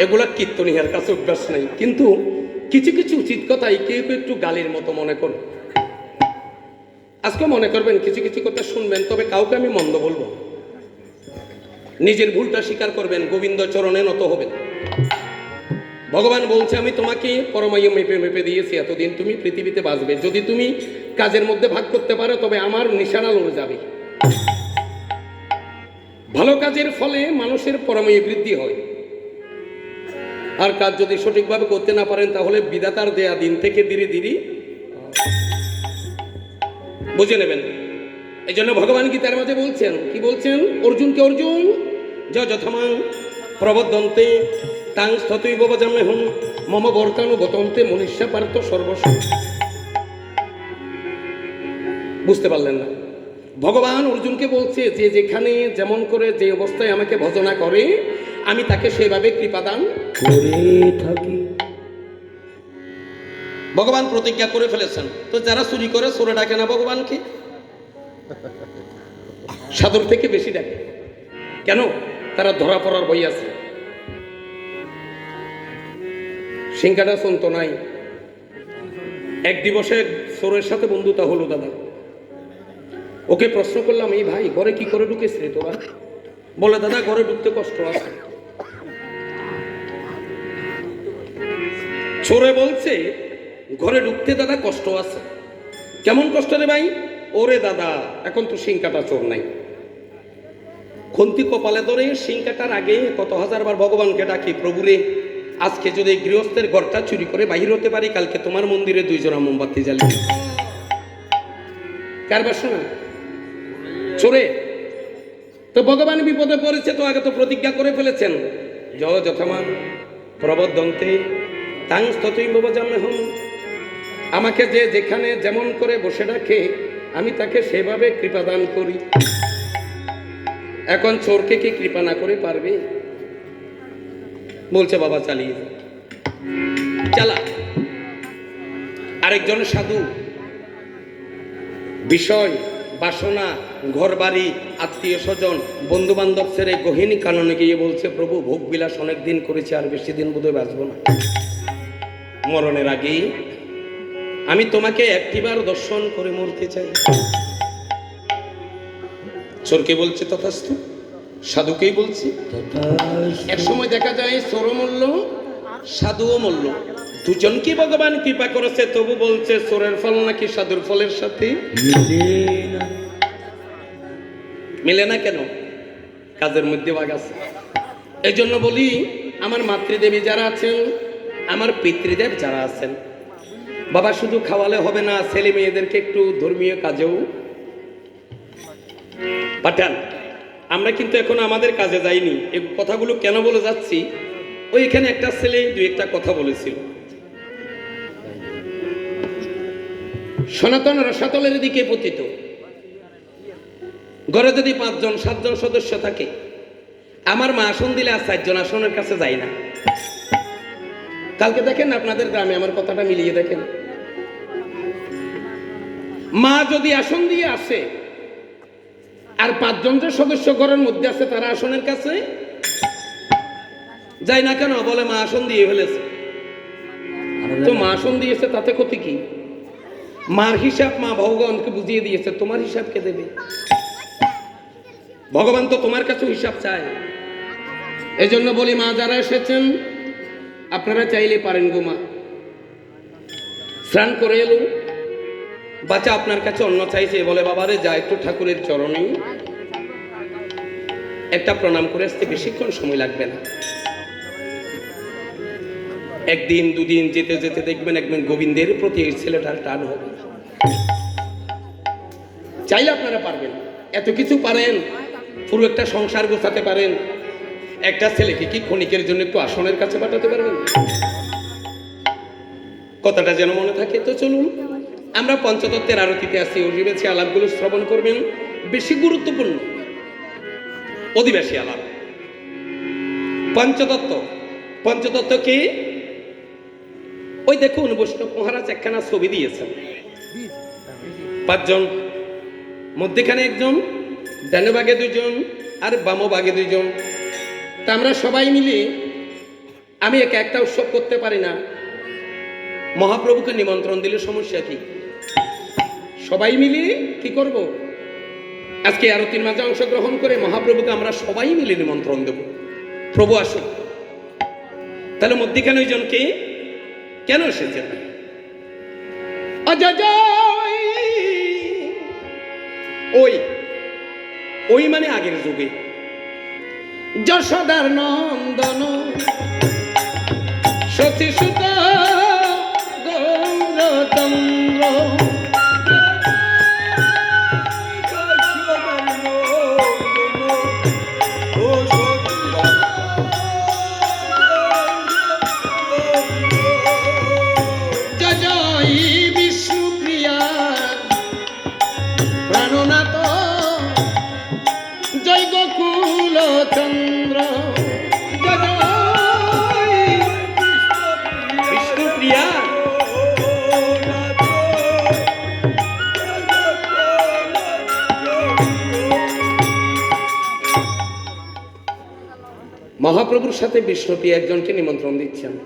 এগুলা কীর্তনিহার কাছে অভ্যাস নাই। কিন্তু কিছু কিছু উচিত কথাই কেউ কেউ একটু গালির মতো মনে করে। আজকে মনে করবেন কিছু কিছু কথা শুনবেন, তবে কাউকে আমি মন্দ বলব নিজের ভুলটা স্বীকার করবেন, গোবিন্দ চরণে নত হবেন। ভগবান বলছে, আমি তোমাকে পরমায়ু মেপে মেপে দিয়েছি, এতদিন তুমি পৃথিবীতে বাঁচবে। যদি তুমি কাজের মধ্যে ভাগ করতে পারো, তবে আমার নিশানা লড়ে যাবে। ভালো কাজের ফলে মানুষের পরমায়ু বৃদ্ধি হয়। আর কাজ যদি সঠিকভাবে করতে না পারেন, তাহলে বিধাতার দেয়া দিন থেকে ধীরে ধীরে বুঝে নেবেন। এই জন্য ভগবান গীতার মাঝে বলছেন, কি বলছেন? অর্জুনকে অর্জুন যথমাং প্রবদন্তে তাং স্থতই বজামে হুম মম বর্তানু গতন্তে মনুষ্য পার্থ সর্বস্ব। বুঝতে পারলেন না? ভগবান অর্জুনকে বলছে, যে যেখানে যেমন করে যে অবস্থায় আমাকে ভজনা করে আমি তাকে সেভাবে কৃপাদান করে থাকি। ভগবান প্রতিজ্ঞা করে ফেলেছেন। তো যারা চুরি করে চোরে ডাকে না ভগবানকে? সাধুর থেকে বেশি ডাকে। কেন? তারা ধরা পড়ার বই আছে। সিংহাটা শুনতো নাই। এক দিবসে সোরের সাথে বন্ধুতা হলো দাদা। ওকে প্রশ্ন করলাম এই ভাই ঘরে কি করে ঢুকেছ তোরা? বলে দাদা ঘরে ঢুকতে কষ্ট আছে। চোরে বলছে, ঘরে ঢুকতে দাদা কষ্ট আছে। কেমন কষ্ট রে ভাই? ওরে দাদা, এখন তো সিংকাটা চোর নাই। খন্তি কপালে ধরে সিংকাটার আগে কত হাজার বার ভগবানকে ডাকি প্রভুরে আজকে যদি গৃহস্থের ঘরটা চুরি করে বাহির হতে পারি, কালকে তোমার মন্দিরে দুইজনা মোমবাতি জ্বালিয়ে দিবো। কার বাসনা? চোরে। তো ভগবান বিপদে পড়েছে তো আগে তো প্রতিজ্ঞা করে ফেলেছেন। জ যথমান প্রবদ্ধন্তে তাং স্ততই জামে হম। আমাকে যে যেখানে যেমন করে বসে রাখে, আমি তাকে সেভাবে কৃপা দান করি। এখন চোরকে কি কৃপা না করে পারবে? বলছে, বাবা, চালিয়ে চালা। আরেকজন সাধু। বিষয়, বাসনা ঘর বাড়ি আত্মীয় স্বজন বন্ধু বান্ধব ছেড়ে গহিনী কাননে গিয়ে বলছে, প্রভু ভোগ বিলাস অনেক দিন করেছে, আর বেশি দিন বোধহয় বাঁচবো না। মরণের আগেই আমি তোমাকে একটিবার দর্শন করে মরতে চাই। চোরকে বলছে তথাস্তু? সাধুকেই বলছি এক সময় দেখা যায় চোরও মূল্য সাধুও মূল্য। দুজনকে ভগবান কৃপা করেছে তবু বলছে চোরের ফল নাকি সাধুর ফলের সাথে? মিলে মিলে না কেন? কাজের মধ্যে ভাগ আছে। এই জন্য বলি আমার মাতৃদেবী যারা আছেন আমার পিতৃদেব যারা আছেন, বাবা শুধু খাওয়ালে হবে না, ছেলে মেয়েদেরকে একটু ধর্মীয় কাজেও পাঠান। আমরা কিন্তু এখন আমাদের কাজে যাইনি। এই কথাগুলো কেন বলে যাচ্ছি? ওই এখানে একটা ছেলে দুই একটা কথা বলেছিল। সনাতন রসাতলের দিকে পতিত। ঘরে যদি পাঁচজন, সাতজন সদস্য থাকে, আমার মা আসন দিলে আর চারজন আসনের কাছে যায় না। কালকে দেখেন আপনাদের গ্রামে, আমার কথাটা মিলিয়ে দেখেন। মা যদি আসন দিয়ে আসে, আর পাঁচজন যে সদস্য ঘরের মধ্যে আছে, তারা আসনের কাছে যাই না কেন? বলে, মা আসন দিয়ে ফেলেছে। তো মা আসন দিয়েছে, তাতে ক্ষতি কি? মার হিসাব মা ভগবানকে বুঝিয়ে দিয়েছে, তোমার হিসাব কে দেবে? ভগবান তো তোমার কাছে হিসাব চায়। এই জন্য বলি, মা যারা এসেছেন আপনারা চাইলে পারেন গোমা স্নান করে এলো বাচ্চা আপনার কাছে অন্ন চাইছে, বলে, বাবারে, যা একটু ঠাকুরের চরণে। একটা প্রণাম করে আসতে বেশিক্ষণ সময় লাগবে না। একদিন, দুদিন যেতে যেতে দেখবেন একদিন গোবিন্দের প্রতি এই ছেলেটার টান হবে। চাইলে আপনারা পারবেন। এত কিছু পারেন, পুরো একটা সংসার গোছাতে পারেন। একটা ছেলেকে কি ক্ষণিকের জন্য একটু আসনের কাছে পাঠাতে পারবেন? কথাটা যেন মনে থাকে, তো চলুন। আমরা পঞ্চতত্ত্বের আরতিতে আসি, অধিবেশী আলাপগুলো শ্রবণ করবেন। বেশি গুরুত্বপূর্ণ। অধিবেশী আলাপ। পঞ্চতত্ত্ব। পঞ্চতত্ত্ব কি? ওই দেখুন, বৈষ্ণব মহারাজ একখানা ছবি দিয়েছেন। পাঁচজন। মধ্যেখানে একজন, ডানে বাগে দুজন আর বামো বাগে দুজন তা আমরা সবাই মিলে আমি একা একটা উৎসব করতে পারি না। মহাপ্রভুকে নিমন্ত্রণ দিলে সমস্যা কি? সবাই মিলে কি করব? আজকে আরতির মাঝে অংশগ্রহণ করে মহাপ্রভুকে আমরা সবাই মিলে নিমন্ত্রণ দেব। প্রভু আসুক তাহলে মধ্যিখানে ওই জনকে কেন এসেছেন? ওই! ওই মানে আগের যুগে। যশোদার নন্দন। সতী সুত গৌরচন্দ্র জয় বিষ্ণুপ্রিয়া। প্রাণনাথ মহাপ্রভুর সাথে বিষ্ণুপ্রিয়া একজনকে নিমন্ত্রণ দিচ্ছেন।